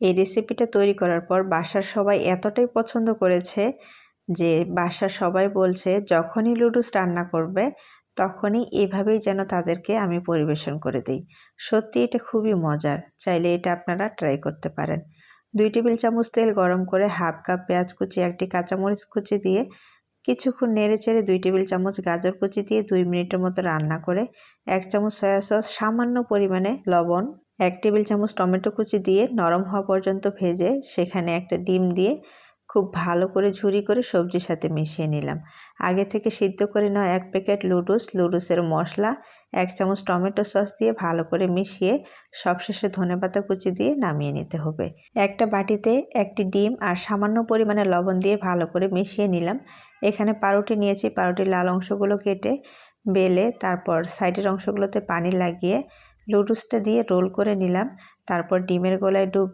এই রেসিপিটা তৈরি করার পর বাসার সবাই এতটাই পছন্দ করেছে যে বাসার সবাই বলছে, যখনই লুডুস রান্না করবে, তখনই এভাবেই যেন তাদেরকে আমি পরিবেশন করে দিই। সত্যি এটা খুবই মজার। চাইলে এটা আপনারা ট্রাই করতে পারেন। দুই টেবিল চামচ তেল গরম করে হাফ কাপ পেঁয়াজ কুচি, একটি কাঁচামরিচ কুচি দিয়ে কিছুক্ষণ নেড়ে চেড়ে দুই টেবিল চামচ গাজর কুচি দিয়ে দুই মিনিটের মতো রান্না করে, এক চামচ সয়া সস, সামান্য পরিমাণে লবণ এক টেবিল চামচ টমেটো কুচি দিয়ে নরম হওয়া পর্যন্ত ভেজে সেখানে একটা ডিম দিয়ে খুব ভালো করে ঝুরি করে সবজির সাথে মিশিয়ে নিলাম। আগে থেকে সিদ্ধ করে নেওয়া এক প্যাকেট লুডুস, লুডুসের মশলা, এক চামচ টমেটো সস দিয়ে ভালো করে মিশিয়ে সবশেষে ধনেপাতা কুচি দিয়ে নামিয়ে নিতে হবে। একটা বাটিতে একটি ডিম আর সামান্য পরিমাণে লবণ দিয়ে ভালো করে মিশিয়ে নিলাম। এখানে পাউরুটি নিয়েছি, পাউরুটির লাল অংশগুলো কেটে বেলে তারপর সাইডের অংশগুলোতে পানি লাগিয়ে লুডুসটা দিয়ে রোল করে নিলাম। তারপর ডিমের গলায় ডুবিয়ে